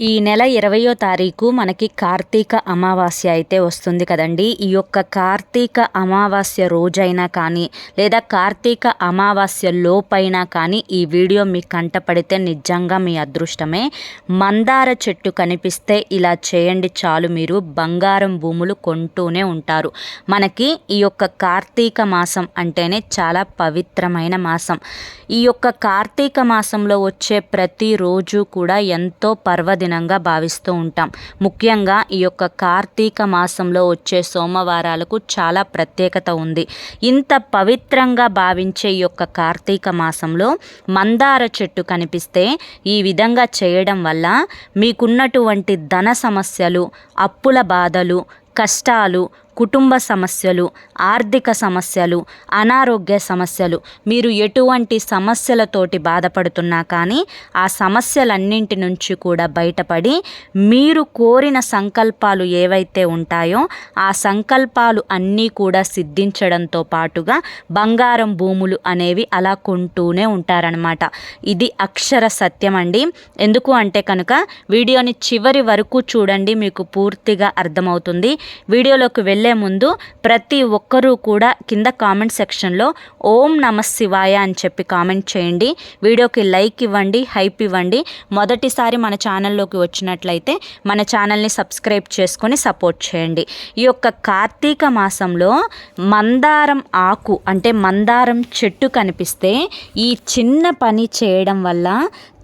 ఈ నెల ఇరవయో తారీఖు మనకి కార్తీక అమావాస్య అయితే వస్తుంది కదండి. ఈ యొక్క కార్తీక అమావాస్య రోజైనా కానీ లేదా కార్తీక అమావాస్య లోపైనా కానీ ఈ వీడియో మీ కంటపడితే నిజంగా మీ అదృష్టమే. మందార చెట్టు కనిపిస్తే ఇలా చేయండి చాలు మీరు. బంగారం భూములు కొంటూనే ఉంటారు. మనకి ఈ యొక్క కార్తీక మాసం అంటేనే చాలా పవిత్రమైన మాసం. ఈ యొక్క కార్తీక మాసంలో వచ్చే ప్రతిరోజు కూడా ఎంతో పర్వదిన దినంగా భావిస్తూ ఉంటాం. ముఖ్యంగా ఈ యొక్క కార్తీక మాసంలో వచ్చే సోమవారాలకు చాలా ప్రత్యేకత ఉంది. ఇంత పవిత్రంగా భావించే ఈ యొక్క కార్తీక మాసంలో మందార చెట్టు కనిపిస్తే ఈ విధంగా చేయడం వల్ల మీకున్నటువంటి ధన సమస్యలు అప్పుల బాధలు కష్టాలు కుటుంబ సమస్యలు ఆర్థిక సమస్యలు అనారోగ్య సమస్యలు. మీరు ఎటువంటి సమస్యలతోటి బాధపడుతున్నా కానీ ఆ సమస్యలన్నింటి నుంచి కూడా బయటపడి మీరు కోరిన సంకల్పాలు ఏవైతే ఉంటాయో ఆ సంకల్పాలు అన్నీ కూడా సిద్ధించడంతో పాటుగా బంగారం భూములు అనేవి అలా కొంటూనే ఉంటారనమాట ఇది అక్షర సత్యం అండి. ఎందుకు అంటే కనుక వీడియోని చివరి వరకు చూడండి మీకు పూర్తిగా అర్థమవుతుంది. వీడియోలోకి వెళ్ళే ముందు ప్రతి ఒక్కరూ కూడా కింద కామెంట్ సెక్షన్లో ఓం నమ శివాయ అని చెప్పి కామెంట్ చేయండి. వీడియోకి లైక్ ఇవ్వండి హైప్ ఇవ్వండి. మొదటిసారి మన ఛానల్లోకి వచ్చినట్లయితే మన ఛానల్ని సబ్స్క్రైబ్ చేసుకొని సపోర్ట్ చేయండి. ఈ యొక్క కార్తీక మాసంలో మందారం ఆకు అంటే మందారం చెట్టు కనిపిస్తే ఈ చిన్న పని చేయడం వల్ల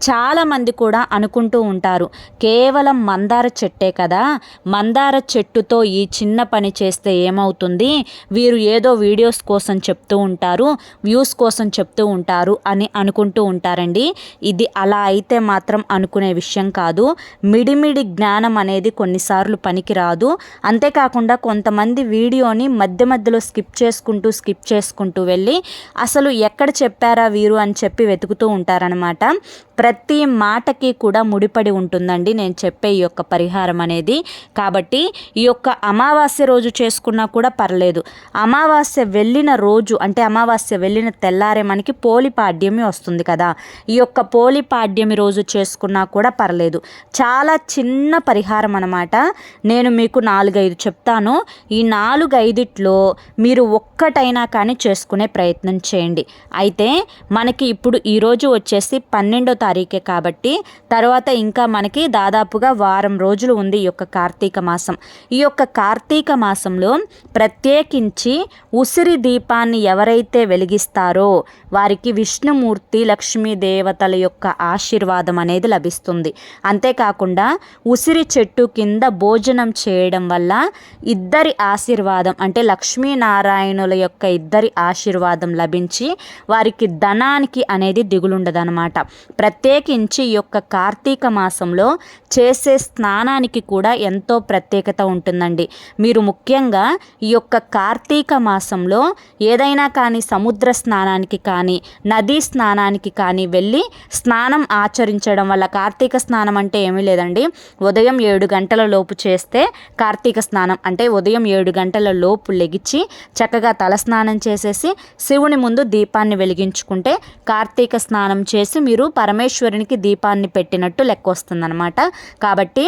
చాలామంది కూడా అనుకుంటూ ఉంటారు కేవలం మందార చెట్టే కదా మందార చెట్టుతో ఈ చిన్న పని చేస్తే ఏమవుతుంది? వీరు ఏదో వీడియోస్ కోసం చెప్తూ ఉంటారు వ్యూస్ కోసం చెప్తూ ఉంటారు అని అనుకుంటూ ఉంటారండి. ఇది అలా అయితే మాత్రం అనుకునే విషయం కాదు. మిడిమిడి జ్ఞానం అనేది కొన్నిసార్లు పనికిరాదు. అంతేకాకుండా కొంతమంది వీడియోని మధ్య మధ్యలో స్కిప్ చేసుకుంటూ స్కిప్ చేసుకుంటూ వెళ్ళి అసలు ఎక్కడ చెప్పారా వీరు? అని చెప్పి వెతుకుతూ ఉంటారనమాట ప్రతి మాటకి కూడా ముడిపడి ఉంటుందండి నేను చెప్పే ఈ యొక్క పరిహారం అనేది. కాబట్టి ఈ యొక్క అమావాస్య రోజు చేసుకున్నా కూడా పర్లేదు. అమావాస్య వెళ్ళిన రోజు అంటే అమావాస్య వెళ్ళిన తెల్లారే మనకి పోలిపాడ్యమి వస్తుంది కదా. ఈ యొక్క పోలిపాడ్యమి రోజు చేసుకున్నా కూడా పర్లేదు. చాలా చిన్న పరిహారం అనమాట నేను మీకు నాలుగైదు చెప్తాను. ఈ నాలుగైదిట్లో మీరు ఒక్కటైనా కానీ చేసుకునే ప్రయత్నం చేయండి. అయితే మనకి ఇప్పుడు ఈరోజు వచ్చేసి పన్నెండో తారీఖు తారీఖే కాబట్టి తర్వాత ఇంకా మనకి దాదాపుగా వారం రోజులు ఉంది ఈ యొక్క కార్తీక మాసం. ఈ యొక్క కార్తీక మాసంలో ప్రత్యేకించి ఉసిరి దీపాన్ని ఎవరైతే వెలిగిస్తారో వారికి విష్ణుమూర్తి లక్ష్మీ దేవతల యొక్క ఆశీర్వాదం అనేది లభిస్తుంది. అంతేకాకుండా ఉసిరి చెట్టు కింద భోజనం చేయడం వల్ల ఇద్దరి ఆశీర్వాదం అంటే లక్ష్మీనారాయణుల యొక్క ఇద్దరి ఆశీర్వాదం లభించి వారికి ధనానికి అనేది దిగులుండదనమాట ప్రత్యేకించి ఈ యొక్క కార్తీక మాసంలో చేసే స్నానానికి కూడా ఎంతో ప్రత్యేకత ఉంటుందండి. మీరు ముఖ్యంగా ఈ యొక్క కార్తీక మాసంలో ఏదైనా కానీ సముద్ర స్నానానికి కానీ నదీ స్నానానికి కానీ వెళ్ళి స్నానం ఆచరించడం వల్ల కార్తీక స్నానం అంటే ఏమీ లేదండి. ఉదయం ఏడు గంటల లోపు చేస్తే కార్తీక స్నానం అంటే ఉదయం ఏడు గంటల లోపు లెగిచి చక్కగా తలస్నానం చేసేసి శివుని ముందు దీపాన్ని వెలిగించుకుంటే కార్తీక స్నానం చేసి మీరు పరమేశ్వరునికి దీపాన్ని పెట్టినట్టు లెక్క వస్తుందన్నమాట కాబట్టి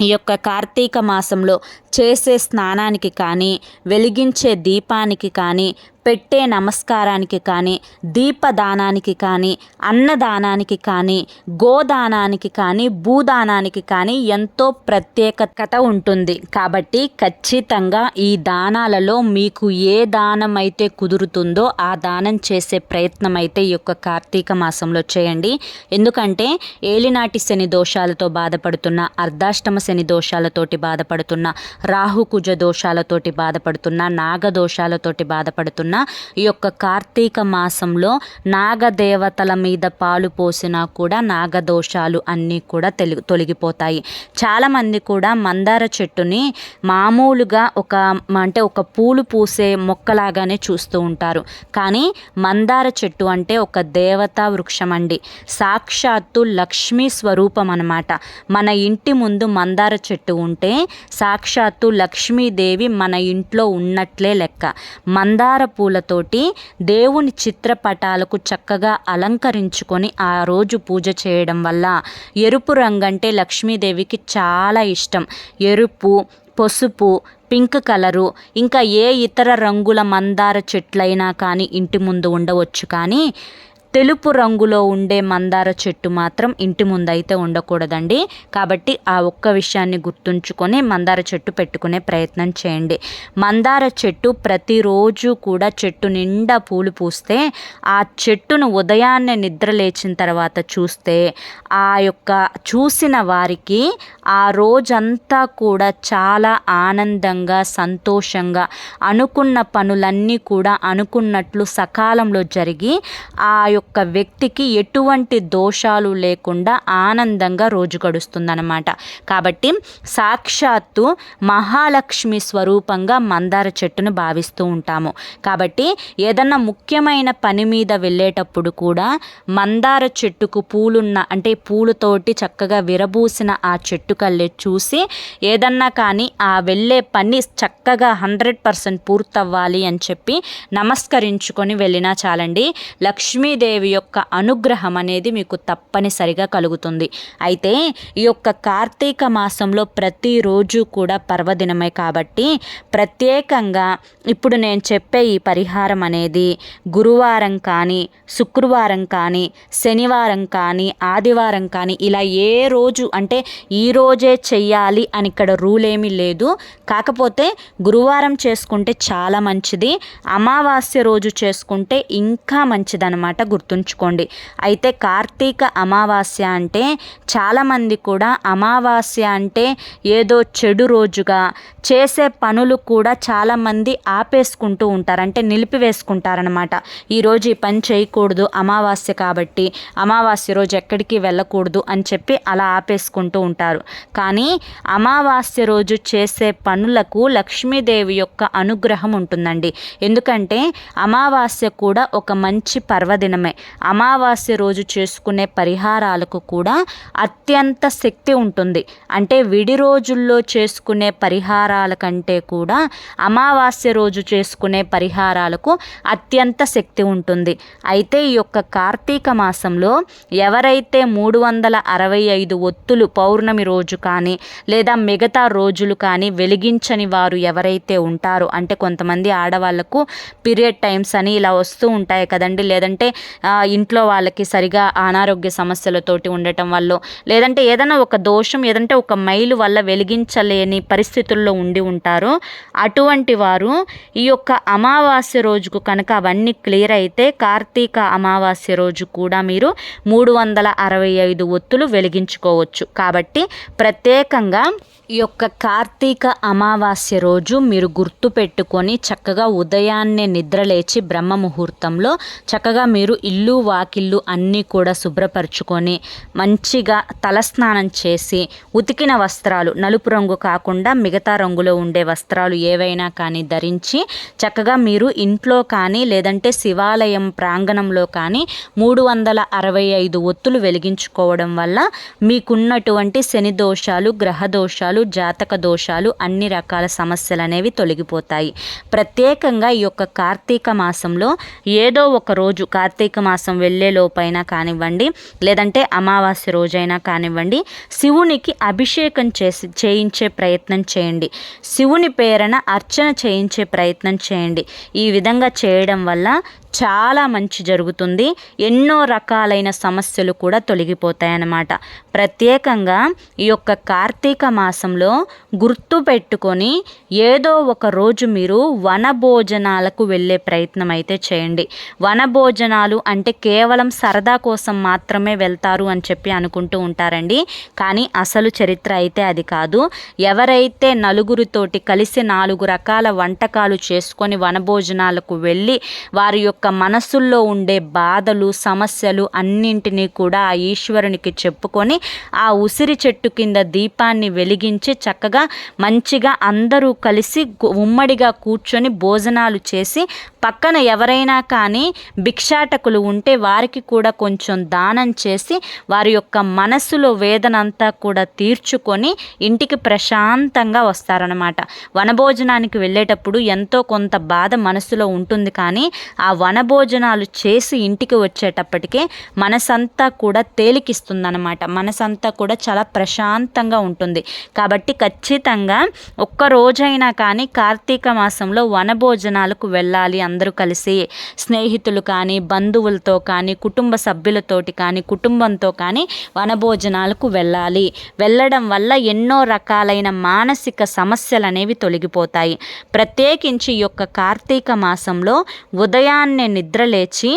ఈ యొక్క కార్తీక మాసంలో చేసే స్నానానికి కానీ వెలిగించే దీపానికి కానీ పెట్టే నమస్కారానికి కానీ దీపదానానికి కానీ అన్నదానానికి కానీ గోదానానికి కానీ భూదానానికి కానీ ఎంతో ప్రత్యేకత ఉంటుంది. కాబట్టి ఖచ్చితంగా ఈ దానాలలో మీకు ఏ దానం అయితే కుదురుతుందో ఆ దానం చేసే ప్రయత్నం అయితే ఈ యొక్క కార్తీక మాసంలో చేయండి. ఎందుకంటే ఏలినాటి శని దోషాలతో బాధపడుతున్న అర్ధాష్టమ శని దోషాలతోటి బాధపడుతున్న రాహుకుజ దోషాలతోటి బాధపడుతున్న నాగదోషాలతోటి బాధపడుతున్న ఈ యొక్క కార్తీక మాసంలో నాగదేవతల మీద పాలు పోసినా కూడా నాగదోషాలు అన్నీ కూడా తెలి తొలగిపోతాయి. చాలామంది కూడా మందార చెట్టుని మామూలుగా ఒక అంటే ఒక పూలు పూసే మొక్కలాగానే చూస్తూ ఉంటారు. కానీ మందార చెట్టు అంటే ఒక దేవతా వృక్షం అండి సాక్షాత్తు లక్ష్మీ స్వరూపం అనమాట మన ఇంటి ముందు మందార చెట్టు ఉంటే సాక్షాత్తు లక్ష్మీదేవి మన ఇంట్లో ఉన్నట్లే లెక్క. మందార పూ పూలతోటి దేవుని చిత్రపటాలకు చక్కగా అలంకరించుకొని ఆ రోజు పూజ చేయడం వల్ల ఎరుపు రంగు అంటే లక్ష్మీదేవికి చాలా ఇష్టం. ఎరుపు పసుపు పింక్ కలరు ఇంకా ఏ ఇతర రంగుల మందార చెట్లైనా కానీ ఇంటి ముందు ఉండవచ్చు. కానీ తెలుపు రంగులో ఉండే మందార చెట్టు మాత్రం ఇంటి ముందైతే ఉండకూడదండి. కాబట్టి ఆ ఒక్క విషయాన్ని గుర్తుంచుకొని మందార చెట్టు పెట్టుకునే ప్రయత్నం చేయండి. మందార చెట్టు ప్రతిరోజు కూడా చెట్టు నిండా పూలు పూస్తే ఆ చెట్టును ఉదయాన్నే నిద్ర లేచిన తర్వాత చూస్తే ఆ యొక్క చూసిన వారికి ఆ రోజంతా కూడా చాలా ఆనందంగా సంతోషంగా అనుకున్న పనులన్నీ కూడా అనుకున్నట్లు సకాలంలో జరిగి ఆ యొక్క యొక్క వ్యక్తికి ఎటువంటి దోషాలు లేకుండా ఆనందంగా రోజు గడుస్తుందన్నమాట. కాబట్టి సాక్షాత్తు మహాలక్ష్మి స్వరూపంగా మందార చెట్టును భావిస్తూ ఉంటాము. కాబట్టి ఏదన్నా ముఖ్యమైన పని మీద వెళ్ళేటప్పుడు కూడా మందార చెట్టుకు పూలున్న అంటే పూలతోటి చక్కగా విరబూసిన ఆ చెట్టు కల్లే చూసి ఏదన్నా కానీ ఆ వెళ్ళే పని చక్కగా హండ్రెడ్ పర్సెంట్ పూర్తవ్వాలి అని చెప్పి నమస్కరించుకొని వెళ్ళినా చాలండి. లక్ష్మీదేవి లక్ష్మీదేవి యొక్క అనుగ్రహం అనేది మీకు తప్పనిసరిగా కలుగుతుంది. అయితే ఈ యొక్క కార్తీక మాసంలో ప్రతిరోజు కూడా పర్వదినమే కాబట్టి ప్రత్యేకంగా ఇప్పుడు నేను చెప్పే ఈ పరిహారం అనేది గురువారం కానీ శుక్రవారం కానీ శనివారం కానీ ఆదివారం కానీ ఇలా ఏ రోజు అంటే ఈ రోజే చెయ్యాలి అని ఇక్కడ రూల్ ఏమీ లేదు. కాకపోతే గురువారం చేసుకుంటే చాలా మంచిది అమావాస్య రోజు చేసుకుంటే ఇంకా మంచిదన్నమాట గుర్తు గుర్తుంచుకోండి. అయితే కార్తీక అమావాస్య అంటే చాలామంది కూడా అమావాస్య అంటే ఏదో చెడు రోజుగా చేసే పనులు కూడా చాలామంది ఆపేసుకుంటూ ఉంటారు. అంటే నిలిపివేసుకుంటారనమాట ఈరోజు ఈ పని చేయకూడదు అమావాస్య కాబట్టి అమావాస్య రోజు ఎక్కడికి వెళ్ళకూడదు అని చెప్పి అలా ఆపేసుకుంటూ ఉంటారు. కానీ అమావాస్య రోజు చేసే పనులకు లక్ష్మీదేవి యొక్క అనుగ్రహం ఉంటుందండి. ఎందుకంటే అమావాస్య కూడా ఒక మంచి పర్వదినం పర్వదినమే అమావాస్య రోజు చేసుకునే పరిహారాలకు కూడా అత్యంత శక్తి ఉంటుంది. అంటే విడి రోజుల్లో చేసుకునే పరిహారాల కంటే కూడా అమావాస్య రోజు చేసుకునే పరిహారాలకు అత్యంత శక్తి ఉంటుంది. అయితే ఈ యొక్క కార్తీక మాసంలో ఎవరైతే మూడు వందల అరవై ఐదు ఒత్తులు పౌర్ణమి రోజు కానీ లేదా మిగతా రోజులు కానీ వెలిగించని వారు ఎవరైతే ఉంటారో అంటే కొంతమంది ఆడవాళ్ళకు పీరియడ్ టైమ్స్ అని ఇలా వస్తూ ఉంటాయి కదండి. లేదంటే ఇంట్లో వాళ్ళకి సరిగా అనారోగ్య సమస్యలతోటి ఉండటం వల్ల లేదంటే ఏదైనా ఒక దోషం ఏదంటే ఒక మైలు వల్ల వెలిగించలేని పరిస్థితుల్లో ఉండి ఉంటారో. అటువంటి వారు ఈ యొక్క అమావాస్య రోజుకు కనుక అవన్నీ క్లియర్ అయితే కార్తీక అమావాస్య రోజు కూడా మీరు మూడు వందల అరవై ఐదు ఒత్తులు వెలిగించుకోవచ్చు. కాబట్టి ప్రత్యేకంగా ఈ యొక్క కార్తీక అమావాస్య రోజు మీరు గుర్తు పెట్టుకొని చక్కగా ఉదయాన్నే నిద్రలేచి బ్రహ్మ ముహూర్తంలో చక్కగా మీరు ఇల్లు వాకిళ్ళు అన్నీ కూడా శుభ్రపరచుకొని మంచిగా తలస్నానం చేసి ఉతికిన వస్త్రాలు నలుపు రంగు కాకుండా మిగతా రంగులో ఉండే వస్త్రాలు ఏవైనా కానీ ధరించి చక్కగా మీరు ఇంట్లో కానీ లేదంటే శివాలయం ప్రాంగణంలో కానీ మూడు వందల అరవై ఐదు ఒత్తులు వెలిగించుకోవడం వల్ల మీకున్నటువంటి శని దోషాలు గ్రహ దోషాలు దోషాలు జాతక దోషాలు అన్ని రకాల సమస్యలు అనేవి తొలగిపోతాయి. ప్రత్యేకంగా ఈ యొక్క కార్తీక మాసంలో ఏదో ఒక రోజు కార్తీక మాసం వెళ్ళే లోపైనా కానివ్వండి లేదంటే అమావాస్య రోజైనా కానివ్వండి శివునికి అభిషేకం చేసి చేయించే ప్రయత్నం చేయండి. శివుని పేరన అర్చన చేయించే ప్రయత్నం చేయండి. ఈ విధంగా చేయడం వల్ల చాలా మంచి జరుగుతుంది. ఎన్నో రకాలైన సమస్యలు కూడా తొలగిపోతాయన్నమాట. ప్రత్యేకంగా ఈ యొక్క కార్తీక మాసంలో గుర్తు పెట్టుకొని ఏదో ఒక రోజు మీరు వనభోజనాలకు వెళ్ళే ప్రయత్నం అయితే చేయండి. వనభోజనాలు అంటే కేవలం సరదా కోసం మాత్రమే వెళ్తారు అని చెప్పి అనుకుంటూ ఉంటారండి. కానీ అసలు చరిత్ర అయితే అది కాదు. ఎవరైతే నలుగురితోటి కలిసి నాలుగు రకాల వంటకాలు చేసుకొని వనభోజనాలకు వెళ్ళి వారి యొక్క యొక్క మనసుల్లో ఉండే బాధలు సమస్యలు అన్నింటినీ కూడా ఆ ఈశ్వరునికి చెప్పుకొని ఆ ఉసిరి చెట్టు కింద దీపాన్ని వెలిగించి చక్కగా మంచిగా అందరూ కలిసి ఉమ్మడిగా కూర్చొని భోజనాలు చేసి పక్కన ఎవరైనా కానీ భిక్షాటకులు ఉంటే వారికి కూడా కొంచెం దానం చేసి వారి యొక్క మనసులో వేదనంతా కూడా తీర్చుకొని ఇంటికి ప్రశాంతంగా వస్తారనమాట వనభోజనానికి వెళ్ళేటప్పుడు ఎంతో కొంత బాధ మనసులో ఉంటుంది కానీ ఆ వనభోజనాలు చేసి ఇంటికి వచ్చేటప్పటికే మనసంతా కూడా తేలికిస్తుందనమాట మనసంతా కూడా చాలా ప్రశాంతంగా ఉంటుంది. కాబట్టి ఖచ్చితంగా ఒక్క రోజైనా కానీ కార్తీక మాసంలో వనభోజనాలకు వెళ్ళాలి అందరూ కలిసి. స్నేహితులు కానీ బంధువులతో కానీ కుటుంబ సభ్యులతోటి కానీ కుటుంబంతో కానీ వనభోజనాలకు వెళ్ళాలి. వెళ్ళడం వల్ల ఎన్నో రకాలైన మానసిక సమస్యలు అనేవి తొలగిపోతాయి. ప్రత్యేకించి ఈ యొక్క కార్తీక మాసంలో ఉదయాన్నే నిద్ర లేచి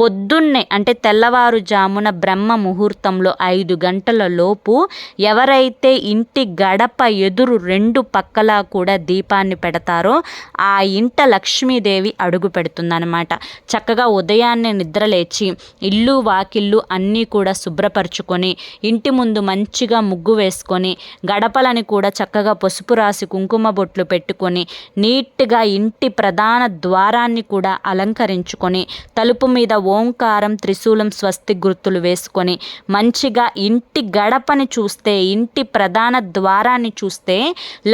పొద్దున్నే అంటే తెల్లవారుజామున బ్రహ్మ ముహూర్తంలో ఐదు గంటల లోపు ఎవరైతే ఇంటి గడప ఎదురు రెండు పక్కలా కూడా దీపాన్ని పెడతారో ఆ ఇంట లక్ష్మీదేవి అడుగు పెడుతుందనమాట చక్కగా ఉదయాన్నే నిద్రలేచి ఇల్లు వాకిళ్ళు అన్నీ కూడా శుభ్రపరచుకొని ఇంటి ముందు మంచిగా ముగ్గు వేసుకొని గడపలని కూడా చక్కగా పసుపు రాసి కుంకుమ బొట్లు పెట్టుకొని నీట్గా ఇంటి ప్రధాన ద్వారాన్ని కూడా అలంకరించుకొని తలుపు మీద ఓంకారం త్రిశూలం స్వస్తి గుర్తులు వేసుకొని మంచిగా ఇంటి గడపని చూస్తే ఇంటి ప్రధాన ద్వారాన్ని చూస్తే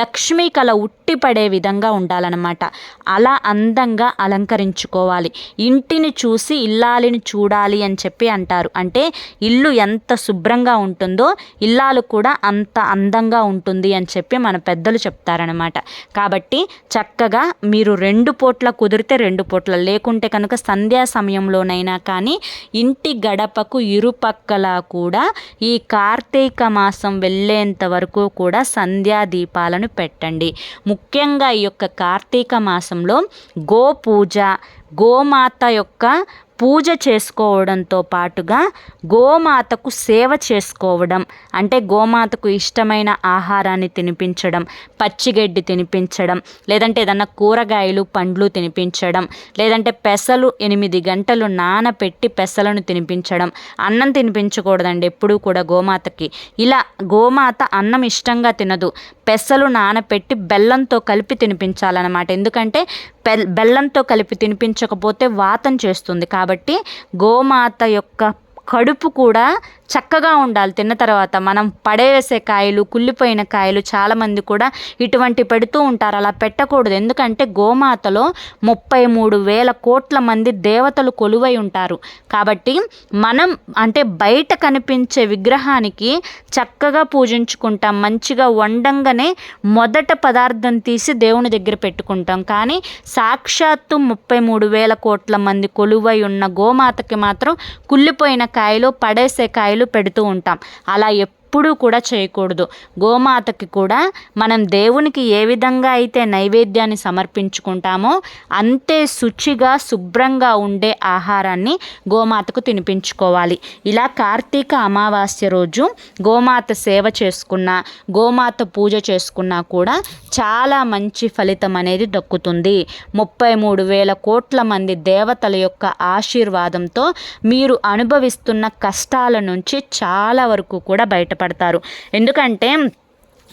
లక్ష్మీ కళ ఉట్టిపడే విధంగా ఉండాలన్నమాట. అలా అందంగా అలంకరించుకోవాలి. ఇంటిని చూసి ఇల్లాలిని చూడాలి అని చెప్పి అంటారు. అంటే ఇల్లు ఎంత శుభ్రంగా ఉంటుందో ఇల్లాలు కూడా అంత అందంగా ఉంటుంది అని చెప్పి మన పెద్దలు చెప్తారనమాట కాబట్టి చక్కగా మీరు రెండు పూట్ల కుదిరితే రెండు పూట్ల లేకుంటే కనుక సంధ్యా సమయంలోనైనా అయినా కానీ ఇంటి గడపకు ఇరుపక్కల కూడా ఈ కార్తీక మాసం వెళ్ళేంత వరకు కూడా సంధ్యా దీపాలను పెట్టండి. ముఖ్యంగా ఈ యొక్క కార్తీక మాసంలో గో పూజ గోమాత యొక్క పూజ చేసుకోవడంతో పాటుగా గోమాతకు సేవ చేసుకోవడం అంటే గోమాతకు ఇష్టమైన ఆహారాన్ని తినిపించడం పచ్చిగడ్డి తినిపించడం లేదంటే ఏదన్నా కూరగాయలు పండ్లు తినిపించడం లేదంటే పెసలు ఎనిమిది గంటలు నానపెట్టి పెసలను తినిపించడం అన్నం తినిపించకూడదండి ఎప్పుడూ కూడా గోమాతకి. ఇలా గోమాత అన్నం ఇష్టంగా తినదు. పెసలు నానపెట్టి బెల్లంతో కలిపి తినిపించాలన్నమాట. ఎందుకంటే బెల్లంతో కలిపి తినిపించకపోతే వాతం చేస్తుంది. కాబట్టి గోమాత యొక్క కడుపు కూడా చక్కగా ఉండాలి. తిన్న తర్వాత మనం పడేసే కాయలు కుళ్ళిపోయిన కాయలు చాలామంది కూడా ఇటువంటి పెడుతూ ఉంటారు. అలా పెట్టకూడదు. ఎందుకంటే గోమాతలో ముప్పై మూడు వేల కోట్ల మంది దేవతలు కొలువై ఉంటారు. కాబట్టి మనం అంటే బయట కనిపించే విగ్రహానికి చక్కగా పూజించుకుంటాం. మంచిగా వండంగానే మొదట పదార్థం తీసి దేవుని దగ్గర పెట్టుకుంటాం. కానీ సాక్షాత్తు ముప్పై మూడు వేల కోట్ల మంది కొలువై ఉన్న గోమాతకి మాత్రం కుళ్ళిపోయిన కాయలు పడేసే కాయలు పెడుతూ ఉంటాం. అలా ఎప్పుడూ కూడా చేయకూడదు. గోమాతకి కూడా మనం దేవునికి ఏ విధంగా అయితే నైవేద్యాన్ని సమర్పించుకుంటామో అంతే శుచిగా శుభ్రంగా ఉండే ఆహారాన్ని గోమాతకు తినిపించుకోవాలి. ఇలా కార్తీక అమావాస్య రోజు గోమాత సేవ చేసుకున్న గోమాత పూజ చేసుకున్నా కూడా చాలా మంచి ఫలితం అనేది దక్కుతుంది. ముప్పై మూడు వేల కోట్ల మంది దేవతల యొక్క ఆశీర్వాదంతో మీరు అనుభవిస్తున్న కష్టాల నుంచి చాలా వరకు కూడా బయటపడ పడతారు ఎందుకంటే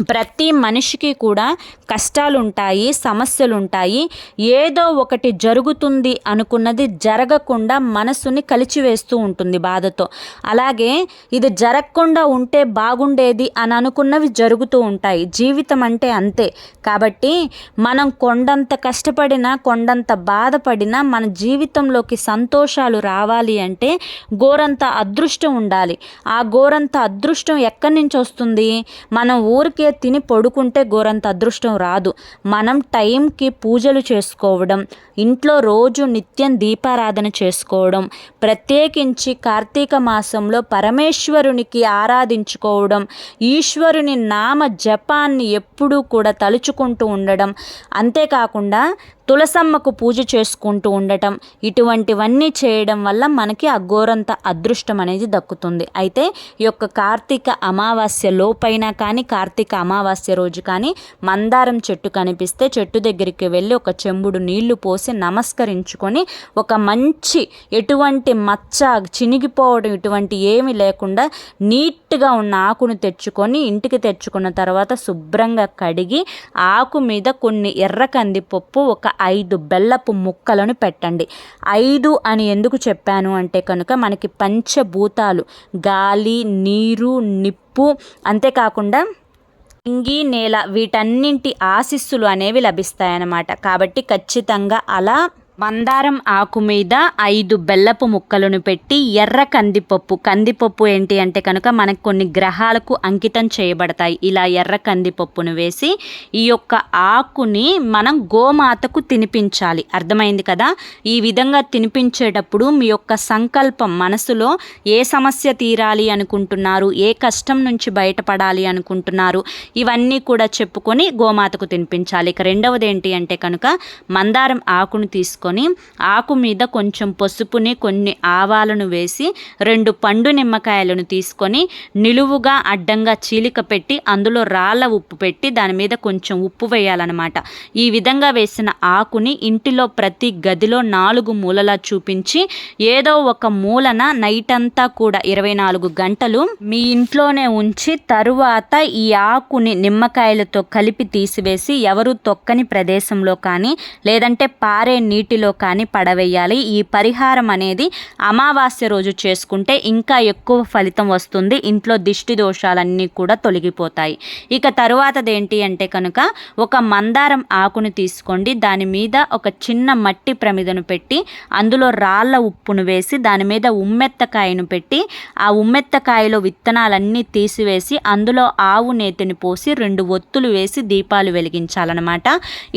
ప్రతి మనిషికి కూడా కష్టాలు ఉంటాయి సమస్యలు ఉంటాయి ఏదో ఒకటి జరుగుతుంది అనుకున్నది జరగకుండా మనసుని కలిచివేస్తూ ఉంటుంది బాధతో. అలాగే ఇది జరగకుండా ఉంటే బాగుండేది అని అనుకున్నవి జరుగుతూ ఉంటాయి. జీవితం అంటే అంతే. కాబట్టి మనం కొండంత కష్టపడినా కొండంత బాధపడినా మన జీవితంలోకి సంతోషాలు రావాలి అంటే గోరంత అదృష్టం ఉండాలి. ఆ గోరంత అదృష్టం ఎక్కడి నుంచి వస్తుంది? మనం ఊరికి తిని పడుకుంటే గోరంత అదృష్టం రాదు. మనం టైంకి పూజలు చేసుకోవడం ఇంట్లో రోజు నిత్యం దీపారాధన చేసుకోవడం ప్రత్యేకించి కార్తీక మాసంలో పరమేశ్వరునికి ఆరాధించుకోవడం ఈశ్వరుని నామ జపాన్ని ఎప్పుడూ కూడా తలుచుకుంటూ ఉండడం అంతేకాకుండా తులసమ్మకు పూజ చేసుకుంటూ ఉండటం ఇటువంటివన్నీ చేయడం వల్ల మనకి అఘోరంత అదృష్టం అనేది దక్కుతుంది. అయితే ఈ యొక్క కార్తీక అమావాస్య లోపైన కానీ కార్తీక అమావాస్య రోజు కానీ మందారం చెట్టు కనిపిస్తే చెట్టు దగ్గరికి వెళ్ళి ఒక చెంబుడు నీళ్ళు పోసి నమస్కరించుకొని ఒక మంచి ఎటువంటి మచ్చ చినిగిపోవడం ఇటువంటి ఏమి లేకుండా నీట్గా ఉన్న ఆకును తెచ్చుకొని ఇంటికి తెచ్చుకున్న తర్వాత శుభ్రంగా కడిగి ఆకు మీద కొన్ని ఎర్ర కందిపప్పు ఒక ఐదు బెల్లపు ముక్కలను పెట్టండి. ఐదు అని ఎందుకు చెప్పాను అంటే కనుక మనకి పంచభూతాలు గాలి నీరు నిప్పు అంతేకాకుండా ఇంగి నేల వీటన్నింటి ఆశిస్సులు అనేవి లభిస్తాయన్నమాట. కాబట్టి ఖచ్చితంగా అలా మందారం ఆకు మీద ఐదు బెల్లపు ముక్కలను పెట్టి ఎర్ర కందిపప్పు. కందిపప్పు ఏంటి అంటే కనుక మనకు కొన్ని గ్రహాలకు అంకితం చేయబడతాయి. ఇలా ఎర్ర కందిపప్పును వేసి ఈ యొక్క ఆకుని మనం గోమాతకు తినిపించాలి. అర్థమైంది కదా? ఈ విధంగా తినిపించేటప్పుడు మీ యొక్క సంకల్పం మనసులో ఏ సమస్య తీరాలి అనుకుంటున్నారు? ఏ కష్టం నుంచి బయటపడాలి అనుకుంటున్నారు? ఇవన్నీ కూడా చెప్పుకొని గోమాతకు తినిపించాలి. ఇక రెండవది ఏంటి అంటే కనుక మందారం ఆకును తీసుకు తీసుకొని ఆకు మీద కొంచెం పసుపుని కొన్ని ఆవాలను వేసి రెండు పండు నిమ్మకాయలను తీసుకొని నిలువుగా అడ్డంగా చీలిక పెట్టి అందులో రాళ్ళ ఉప్పు పెట్టి దాని మీద కొంచెం ఉప్పు వేయాలన్నమాట. ఈ విధంగా వేసిన ఆకుని ఇంటిలో ప్రతి గదిలో నాలుగు మూలలా చూపించి ఏదో ఒక మూలన నైట్ అంతా కూడా ఇరవై నాలుగు గంటలు మీ ఇంట్లోనే ఉంచి తరువాత ఈ ఆకుని నిమ్మకాయలతో కలిపి తీసివేసి ఎవరు తొక్కని ప్రదేశంలో కానీ లేదంటే పారే నీటి నీటిలో కానీ పడవేయాలి. ఈ పరిహారం అనేది అమావాస్య రోజు చేసుకుంటే ఇంకా ఎక్కువ ఫలితం వస్తుంది. ఇంట్లో దిష్టి దోషాలన్నీ కూడా తొలగిపోతాయి. ఇక తరువాతది ఏంటి అంటే కనుక ఒక మందారం ఆకును తీసుకోండి. దాని మీద ఒక చిన్న మట్టి ప్రమిదను పెట్టి అందులో రాళ్ళ ఉప్పును వేసి దాని మీద ఉమ్మెత్తకాయను పెట్టి ఆ ఉమ్మెత్తకాయలో విత్తనాలన్నీ తీసివేసి అందులో ఆవు నేతిని పోసి రెండు ఒత్తులు వేసి దీపాలు వెలిగించాలన్నమాట.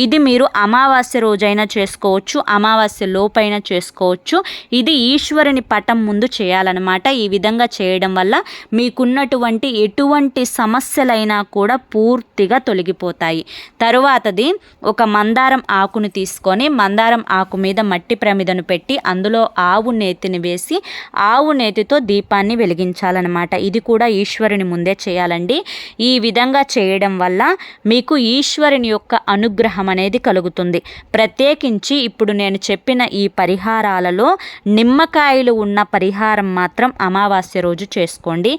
ఇది మీరు అమావాస్య రోజైనా చేసుకోవచ్చు. అమావాస్య లోపైన చేసుకోవచ్చు. ఇది ఈశ్వరుని పటం ముందు చేయాలన్నమాట. ఈ విధంగా చేయడం వల్ల మీకున్నటువంటి ఎటువంటి సమస్యలైనా కూడా పూర్తిగా తొలగిపోతాయి. తరువాతది ఒక మందారం ఆకును తీసుకొని మందారం ఆకు మీద మట్టి ప్రమిదను పెట్టి అందులో ఆవు నేతిని వేసి ఆవు నేతితో దీపాన్ని వెలిగించాలన్నమాట. ఇది కూడా ఈశ్వరుని ముందే చేయాలండి. ఈ విధంగా చేయడం వల్ల మీకు ఈశ్వరుని యొక్క అనుగ్రహం అనేది కలుగుతుంది. ప్రత్యేకించి ఇప్పుడు నేను చెప్పిన ఈ పరిహారాలలో నిమ్మకాయలు ఉన్న పరిహారం మాత్రం అమావాస్య రోజు చేసుకోండి.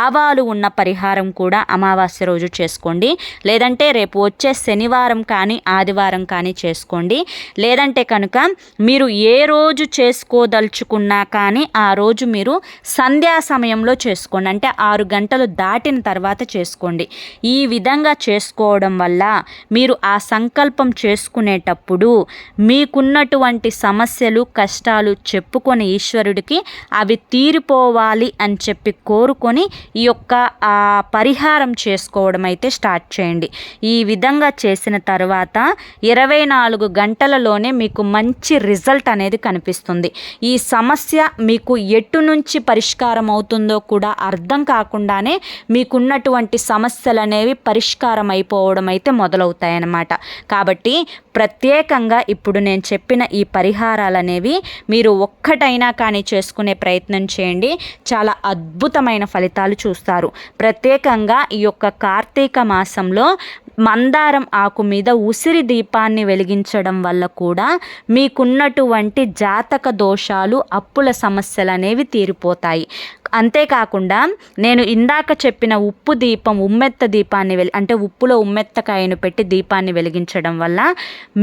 ఆవాలు ఉన్న పరిహారం కూడా అమావాస్య రోజు చేసుకోండి. లేదంటే రేపు వచ్చే శనివారం కానీ ఆదివారం కానీ చేసుకోండి. లేదంటే కనుక మీరు ఏ రోజు చేసుకోదలుచుకున్నా కానీ ఆ రోజు మీరు సంధ్యా సమయంలో చేసుకోండి. అంటే ఆరు గంటలు దాటిన తర్వాత చేసుకోండి. ఈ విధంగా చేసుకోవడం వల్ల మీరు ఆ సంకల్పం చేసుకునేటప్పుడు మీకున్న ఉన్నటువంటి సమస్యలు కష్టాలు చెప్పుకొని ఈశ్వరుడికి అవి తీరిపోవాలి అని చెప్పి కోరుకొని ఈ యొక్క పరిహారం చేసుకోవడం అయితే స్టార్ట్ చేయండి. ఈ విధంగా చేసిన తర్వాత ఇరవై నాలుగు గంటలలోనే మీకు మంచి రిజల్ట్ అనేది కనిపిస్తుంది. ఈ సమస్య మీకు ఎటు నుంచి పరిష్కారం అవుతుందో కూడా అర్థం కాకుండానే మీకున్నటువంటి సమస్యలు అనేవి పరిష్కారం అయిపోవడం అయితే మొదలవుతాయన్నమాట. కాబట్టి ప్రత్యేకంగా ఇప్పుడు నేను చెప్పిన ఈ పరిహారాలు అనేవి మీరు ఒక్కటైనా కానీ చేసుకునే ప్రయత్నం చేయండి. చాలా అద్భుతమైన ఫలితాలు చూస్తారు. ప్రత్యేకంగా ఈ యొక్క కార్తీక మాసంలో మందారం ఆకు మీద ఉసిరి దీపాన్ని వెలిగించడం వల్ల కూడా మీకున్నటువంటి జాతక దోషాలు అప్పుల సమస్యలు అనేవి తీరిపోతాయి. అంతేకాకుండా నేను ఇందాక చెప్పిన ఉప్పు దీపం ఉమ్మెత్త దీపాన్ని వెలి అంటే ఉప్పులో ఉమ్మెత్తకాయను పెట్టి దీపాన్ని వెలిగించడం వల్ల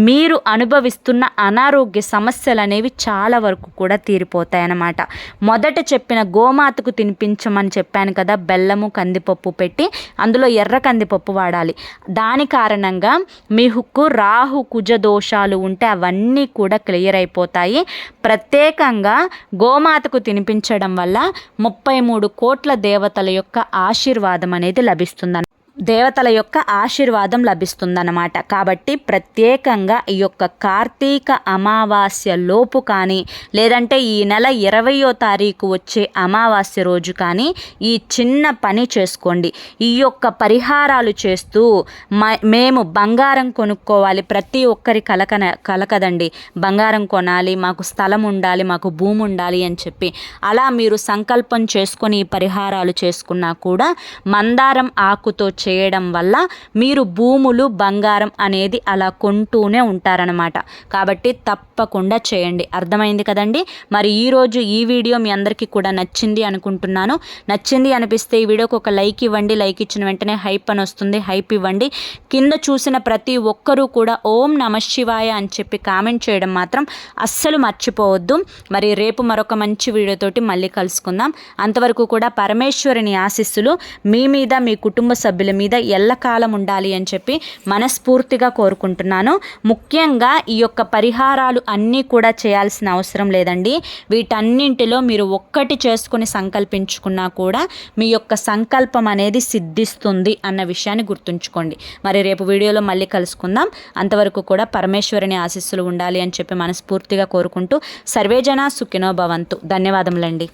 మీరు అనుభవిస్తున్న అనారోగ్య సమస్యలు అనేవి చాలా వరకు కూడా తీరిపోతాయి అన్నమాట మొదట చెప్పిన గోమాతకు తినిపించమని చెప్పాను కదా బెల్లము కందిపప్పు పెట్టి అందులో ఎర్ర కందిపప్పు వాడాలి. దాని కారణంగా మీకు రాహు కుజ దోషాలు ఉంటే అవన్నీ కూడా క్లియర్ అయిపోతాయి. ప్రత్యేకంగా గోమాతకు తినిపించడం వల్ల ముప్పై మూడు కోట్ల దేవతల యొక్క ఆశీర్వాదం అనేది లభిస్తుంది దేవతల యొక్క ఆశీర్వాదం లభిస్తుందన్నమాట. కాబట్టి ప్రత్యేకంగా ఈ యొక్క కార్తీక అమావాస్య లోపు కానీ లేదంటే ఈ నెల ఇరవయో తారీఖు వచ్చే అమావాస్య రోజు కానీ ఈ చిన్న పని చేసుకోండి. ఈ యొక్క పరిహారాలు చేస్తూ మేము బంగారం కొనుక్కోవాలి. ప్రతి ఒక్కరి కలకన కలకదండి. బంగారం కొనాలి మాకు స్థలం ఉండాలి మాకు భూమి ఉండాలి అని చెప్పి. అలా మీరు సంకల్పం చేసుకొని ఈ పరిహారాలు చేసుకున్నా కూడా మందారం ఆకుతో చేయడం వల్ల మీరు భూములు బంగారం అనేది అలా కొంటూనే ఉంటారనమాట కాబట్టి తప్పకుండా చేయండి. అర్థమైంది కదండి? మరి ఈరోజు ఈ వీడియో మీ అందరికీ కూడా నచ్చింది అనుకుంటున్నాను. నచ్చింది అనిపిస్తే ఈ వీడియోకి ఒక లైక్ ఇవ్వండి. లైక్ ఇచ్చిన వెంటనే హైప్ అని వస్తుంది. హైప్ ఇవ్వండి. కింద చూసిన ప్రతి ఒక్కరూ కూడా ఓం నమ శివాయ అని చెప్పి కామెంట్ చేయడం మాత్రం అస్సలు మర్చిపోవద్దు. మరి రేపు మరొక మంచి వీడియోతోటి మళ్ళీ కలుసుకుందాం. అంతవరకు కూడా పరమేశ్వరుని ఆశీస్సులు మీ మీద మీ కుటుంబ సభ్యుల మీద ఎల్లకాలం ఉండాలి అని చెప్పి మనస్ఫూర్తిగా కోరుకుంటున్నాను. ముఖ్యంగా ఈ యొక్క పరిహారాలు అన్నీ కూడా చేయాల్సిన అవసరం లేదండి. వీటన్నింటిలో మీరు ఒక్కటి చేసుకుని సంకల్పించుకున్నా కూడా మీ యొక్క సంకల్పం అనేది సిద్ధిస్తుంది అన్న విషయాన్ని గుర్తుంచుకోండి. మరి రేపు వీడియోలో మళ్ళీ కలుసుకుందాం. అంతవరకు కూడా పరమేశ్వరుని ఆశీస్సులు ఉండాలి అని చెప్పి మనస్ఫూర్తిగా కోరుకుంటూ సర్వేజన సుఖినో భవంతు. ధన్యవాదములండి.